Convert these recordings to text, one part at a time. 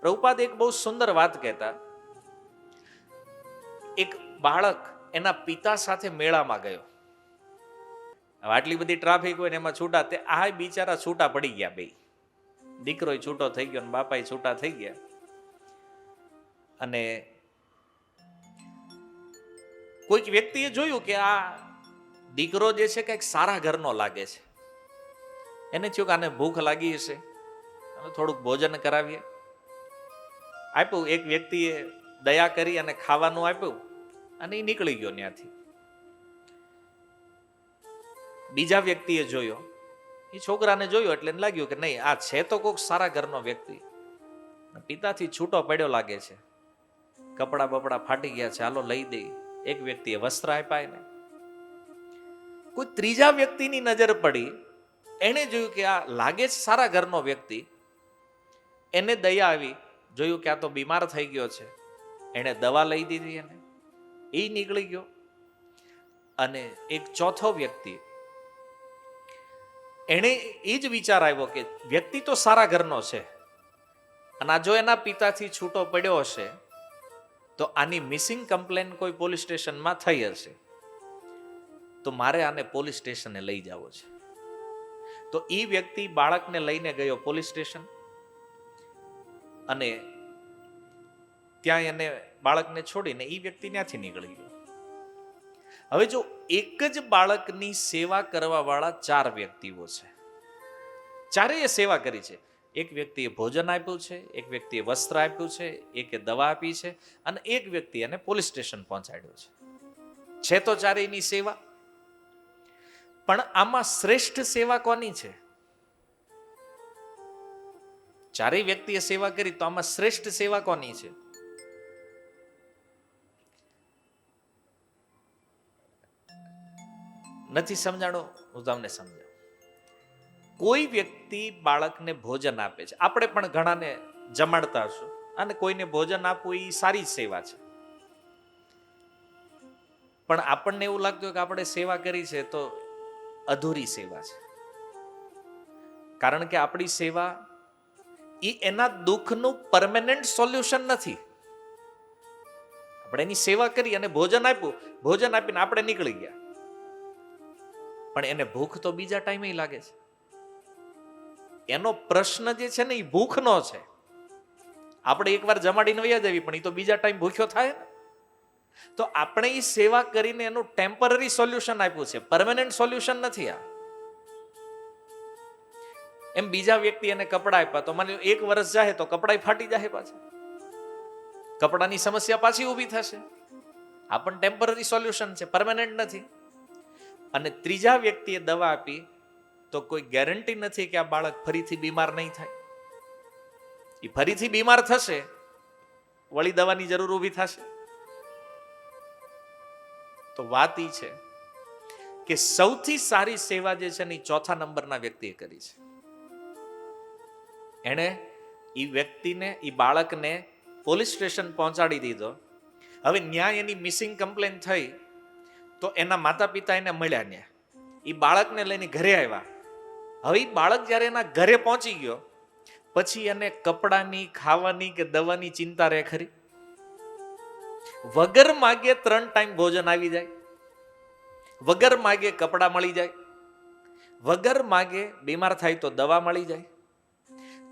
પ્રભુપાદ એક બહુ સુંદર વાત કહેતા. એક બાળક એના પિતા સાથે મેળામાં ગયો. આટલી બધી ટ્રાફિક હોય ને એમાં છૂટા તે આ બિચારા છૂટા પડી ગયા બે. દીકરો છૂટો થઈ ગયો અને બાપા છૂટા થઈ ગયા. અને કોઈક વ્યક્તિએ જોયું કે આ દીકરો જે છે કંઈક સારા ઘરનો લાગે છે. એને થયું કે આને ભૂખ લાગી હશે. થોડુંક ભોજન કરાવીએ. આપ્યું, એક વ્યક્તિએ દયા કરી અને ખાવાનું આપ્યું અને એ નીકળી ગયો ત્યાંથી. બીજા વ્યક્તિએ જોયો, એ છોકરાને જોયો એટલે એને લાગ્યું કે નહીં, આ છે તો કોઈક સારા ઘરનો વ્યક્તિ. પિતાથી છૂટો પડ્યો લાગે છે. કપડા બપડા ફાટી ગયા છે, હાલો લઈ દઈ એક વ્યક્તિએ વસ્ત્ર આપ્યા એને. કોઈ ત્રીજા વ્યક્તિની નજર પડી, એણે જોયું કે આ લાગે છે સારા ઘરનો વ્યક્તિ. એને દયા આવી જોયું કે આ તો બીમાર થઈ ગયો છે. એણે દવા લઈ દીધી એને. એ નીકળી ગયો. અને એક ચોથો વ્યક્તિ, એણે એ જ વિચાર આવ્યો કે વ્યક્તિ તો સારા ઘરનો છે. અને આ જો એના પિતાથી છૂટો પડ્યો હશે, તો આની મિસિંગ કમ્પ્લેન કોઈ પોલીસ સ્ટેશનમાં થઈ હશે. તો મારે આને પોલીસ સ્ટેશને લઈ જવો છે. તો એ વ્યક્તિ બાળકને લઈને ગયો પોલીસ સ્ટેશન. અને ત્યાં એને બાળકને છોડીને એ વ્યક્તિ ત્યાંથી નીકળી ગયો. હવે જો એક જ બાળકની સેવા કરવા વાળા ચાર વ્યક્તિઓ છે. ચારેય સેવા કરી છે. એક વ્યક્તિએ ભોજન આપ્યું છે, એક વ્યક્તિએ વસ્ત્ર આપ્યું છે, એકે દવા આપી છે અને એક વ્યક્તિ એને પોલીસ સ્ટેશન પહોંચાડ્યો છે. છે તો ચારેયની સેવા. પણ આમાં શ્રેષ્ઠ સેવા કોની છે? ચારેય વ્યક્તિએ સેવા કરી તો આમાં શ્રેષ્ઠ સેવા કોની છે? નથી સમજાણો? હું તમને સમજાવું. કોઈ વ્યક્તિ બાળકને ભોજન આપે છે. આપણે પણ ઘણાને જમાડતા હશું. અને કોઈને ભોજન આપવું એ સારી સેવા છે. પણ આપણને એવું લાગતું કે આપણે સેવા કરી છે તો અધૂરી સેવા છે. કારણ કે આપણી સેવા એ એના દુઃખનું પરમેનન્ટ સોલ્યુશન નથી. આપણે એની સેવા કરી અને ભોજન આપ્યું, ભોજન આપીને આપણે નીકળી ગયા. પણ એને ભૂખ તો બીજા ટાઈમે લાગે છે. એનો પ્રશ્ન જે છે ને એ ભૂખનો છે. આપણે એકવાર જમાડીને વૈયા જવી પણ એ તો બીજા ટાઈમ ભૂખ્યો થાય ને. તો આપણે એ સેવા કરીને એનું ટેમ્પરરી સોલ્યુશન આપ્યું છે. પરમેનન્ટ સોલ્યુશન નથી આ. એમ બીજા વ્યક્તિ એને કપડા આપ્યા, તો મને એક વર્ષ જાય તો કપડાય ફાટી જાય પાછા. કપડાની સમસ્યા પાછી ઊભી થશે. આ પણ ટેમ્પરરી સોલ્યુશન છે પરમેનન્ટ નથી. અને ત્રીજા વ્યક્તિએ દવા આપી, તો કોઈ ગેરંટી નથી કે આ બાળક ફરીથી બીમાર નહીં થાય. એ ફરીથી બીમાર થશે, વળી દવાની જરૂર ઊભી થશે. તો વાત એ છે કે સૌથી સારી સેવા જે છે ને એ ચોથા નંબરના વ્યક્તિએ કરી છે. એણે એ વ્યક્તિને એ બાળકને પોલીસ સ્ટેશન પહોંચાડી દીધો. હવે ન્યાય એની મિસિંગ કમ્પ્લેન થઈ, તો એના માતા પિતા એને મળ્યા ત્યાં એ બાળકને લઈને ઘરે આવ્યા. હવે બાળક જ્યારે એના ઘરે પહોંચી ગયો, પછી એને કપડાની, ખાવાની કે દવાની ચિંતા રહે ખરી? વગર માગે ત્રણ ટાઈમ ભોજન આવી જાય. વગર માગે કપડાં મળી જાય. વગર માગે, બીમાર થાય તો દવા મળી જાય.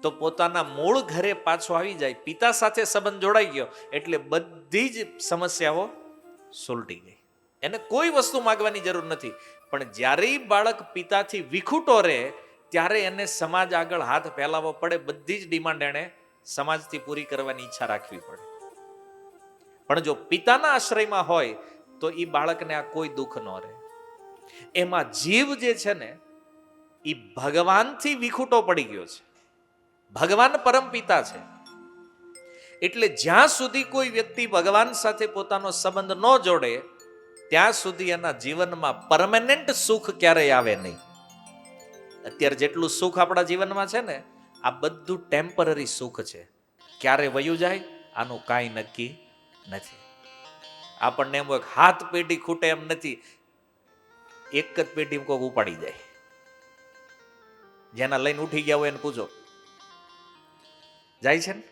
તો પોતાના મૂળ ઘરે પાછો આવી જાય, પિતા સાથે સંબંધ જોડાઈ ગયો, એટલે બધી જ સમસ્યાઓ સુલટી ગઈ. એને કોઈ વસ્તુ માગવાની જરૂર નથી, પણ જ્યારે બાળક પિતાથી વિખૂટો રહે, ત્યારે એને સમાજ આગળ હાથ ફેલાવવો પડે, બધી જ ડિમાન્ડ એણે સમાજથી પૂરી કરવાની ઈચ્છા રાખવી પડે. પણ જો પિતાના આશ્રયમાં હોય, તો એ બાળકને આ કોઈ દુઃખ ન રહે. એમાં જીવ જે છે ને એ ભગવાનથી વિખૂટો પડી ગયો છે. ભગવાન પરમ પિતા છે. એટલે જ્યાં સુધી કોઈ વ્યક્તિ ભગવાન સાથે પોતાનો સંબંધ ન જોડે, ત્યાં સુધી એના જીવનમાં પરમેનન્ટ સુખ ક્યારેય આવે નહીં. અત્યારે જેટલું સુખ આપણા જીવનમાં છે ને, આ બધું ટેમ્પરરી સુખ છે. ક્યારે વયું જાય, આનું કાંઈ નક્કી નથી. આપણને એમ હોય હાથ પેઢી ખૂટે એમ નથી. એક જ પેઢી કોઈક ઉપાડી જાય જેના લઈને ઉઠી ગયા હોય એને પૂછો જાય છે ને?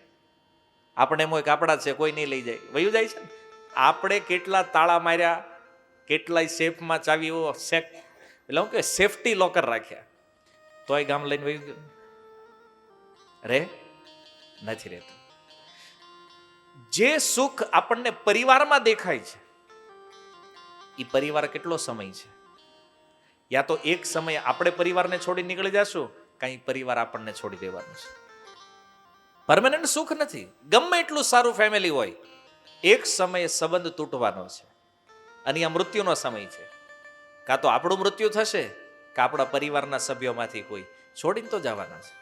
આપણે એમ હોય કાપડા છે, કોઈ નહીં લઈ જાય. વયું જાય છે ને? આપણે કેટલા તાળા માર્યા, કેટલાય સેફમાં ચાવીઓ સેફ એટલે હું કે સેફટી લોકર રાખ્યા. તોય ગામ લઈને વયું ગયું. રે? નથી રહેતું. જે સુખ આપણને પરિવારમાં દેખાય છે એ પરિવાર કેટલો સમય છે? યા તો એક સમયે આપણે પરિવારને છોડી નીકળી જશું, કાંઈ પરિવાર આપણને છોડી દેવાનું છે. પરમેનન્ટ સુખ નથી. ગમે એટલું સારું ફેમિલી હોય, એક સમયે સંબંધ તૂટવાનો છે. અને આ મૃત્યુનો સમય છે. કાં તો આપણું મૃત્યુ થશે, કે આપણા પરિવારના સભ્યોમાંથી કોઈ. છોડીને તો જવાના છે.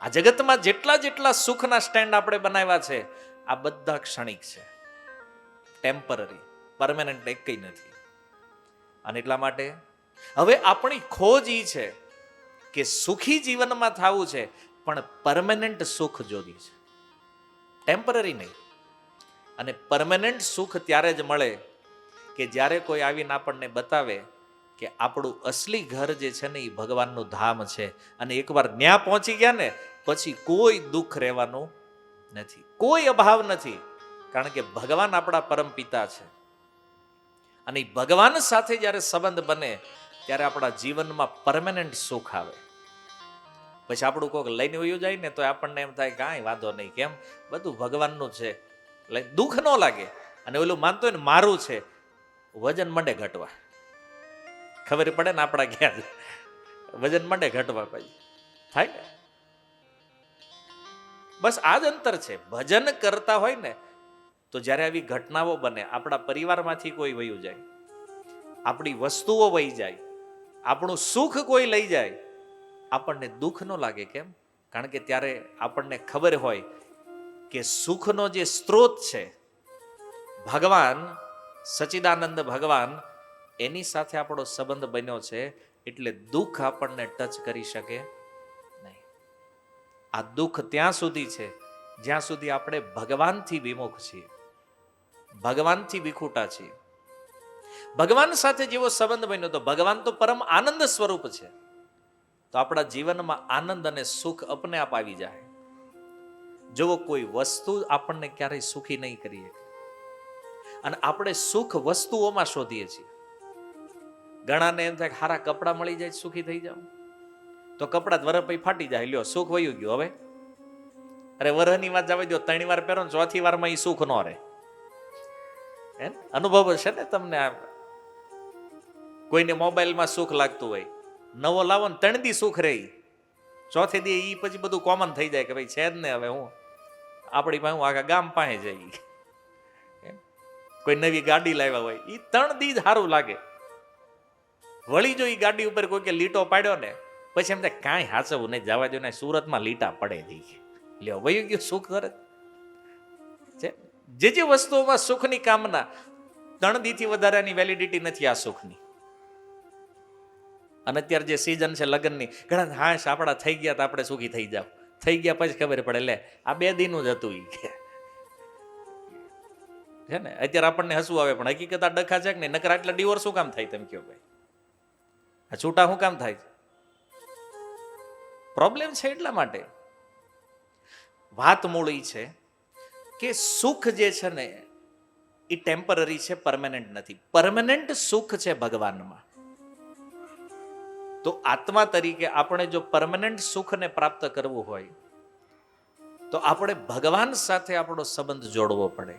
આ જગતમાં જેટલા જેટલા સુખના સ્ટેન્ડ આપણે બનાવ્યા છે, આ બધા ક્ષણિક છે. ટેમ્પરરી પરમેનન્ટ એક કંઈ નથી. અને એટલા માટે, હવે આપણી ખોજ એ છે કે સુખી જીવનમાં થવું છે પણ પરમેનન્ટ સુખ જોડી છે. ટેમ્પરરી નહીં. અને પરમેનન્ટ સુખ ત્યારે જ મળે કે જ્યારે કોઈ આવીને આપણને બતાવે કે આપણું અસલી ઘર જે છે ને એ ભગવાનનું ધામ છે અને એકવાર ન્યા પહોંચી ગયા ને, પછી કોઈ દુઃખ રહેવાનું નથી. કોઈ અભાવ નથી. કારણ કે ભગવાન આપણા પરમ પિતા છે. અને એ ભગવાન સાથે જ્યારે સંબંધ બને, ત્યારે આપણા જીવનમાં પરમેનન્ટ સુખ આવે. પછી આપણું કોઈક લઈને વયું જાય ને તો આપણને એમ થાય કાંઈ વાંધો નહીં, કેમ? બધું ભગવાનનું છે. એટલે દુઃખ ન લાગે. અને ઓલું માનતો હોય ને, મારું છે. વજન મંડે ઘટવા. ખબર પડે ને આપણા ક્યાં વજન મંડે ઘટવા પછી. થાય ને? બસ આ જ અંતર છે. ભજન કરતા હોય ને, તો જ્યારે આવી ઘટનાઓ બને, આપણા પરિવારમાંથી કોઈ વયું જાય. આપણી વસ્તુઓ વહી જાય. આપણું સુખ કોઈ લઈ જાય. આપણને દુઃખ ન લાગે કેમ? કારણ કે ત્યારે આપણને ખબર હોય કે સુખનો જે સ્ત્રોત છે, ભગવાન, સચિદાનંદ ભગવાન, એની સાથે આપણો સંબંધ બન્યો છે, એટલે દુઃખ આપણને ટચ કરી શકે નહીં. આ દુઃખ ત્યાં સુધી છે, જ્યાં સુધી આપણે ભગવાનથી વિમુખ છીએ, ભગવાનથી વિખૂટા છીએ. ભગવાન સાથે જેવો સંબંધ બન્યો તો ભગવાન તો પરમ આનંદ સ્વરૂપ છે. તો આપણા જીવનમાં આનંદ અને સુખ અપને આપ આવી જાય. જો કોઈ વસ્તુ આપણને ક્યારેય સુખી નહીં કરીએ અને આપણે સુખ વસ્તુઓમાં શોધીએ છીએ. ઘણાને એમ થાય કે સારા કપડાં મળી જાય સુખી થઈ જાવ તો કપડાં વર પછી ફાટી જાય. લ્યો, સુખ વયું ગયું હવે. અરે, વરહની વાત જવા દો ત્રણ વાર પહેરો ચોથી વારમાં એ સુખ ન રહે. ને? અનુભવ હશે ને તમને કોઈને મોબાઈલમાં સુખ લાગતું હોય. નવો લાવો ને ત્રણ દી સુખ રહી. ચોથે દી એ પછી બધું કોમન થઈ જાય કે ભાઈ છે જ ને હવે હું આપણી પાસે હું આખા ગામ પાસે જઈ? કોઈ નવી ગાડી લાવ્યા હોય એ ત્રણ દી જ સારું લાગે. વળી જો એ ગાડી ઉપર કોઈ કે લીટો પાડ્યો ને, પછી એમ થાય કાંઈ હાચવું નહીં, જવા દો ને સુરતમાં લીટા પડે જઈ લ્યો, વયું ગયું સુખ કરે છે? જે જે વસ્તુઓમાં સુખની કામના ત્રણ દીથી વધારાની વેલિડિટી નથી આ સુખની. અને અત્યારે જે સિઝન છે લગ્નની, ઘણા હા આપણા થઈ ગયા તો આપણે સુખી થઈ જાવ થઈ ગયા પછી ખબર પડે, લે, આ બે દિનનું જ હતું કે છે ને? અત્યારે આપણને હસવું આવે, પણ હકીકત આ ડખા છે કે નહીં? નકર આટલા ડિવોર્સ શું કામ થાય તેમ કયો ભાઈ? આ છૂટા શું કામ થાય? પ્રોબ્લેમ છે એટલા માટે. વાત મૂળ છે કે સુખ જે છે ને એ ટેમ્પરરી છે પરમેનન્ટ નથી. પરમેનન્ટ સુખ છે ભગવાનમાં. તો આત્મા તરીકે આપણે જો પરમનન્ટ સુખને પ્રાપ્ત કરવું હોય, તો આપણે ભગવાન સાથે આપણો સંબંધ જોડવો પડે.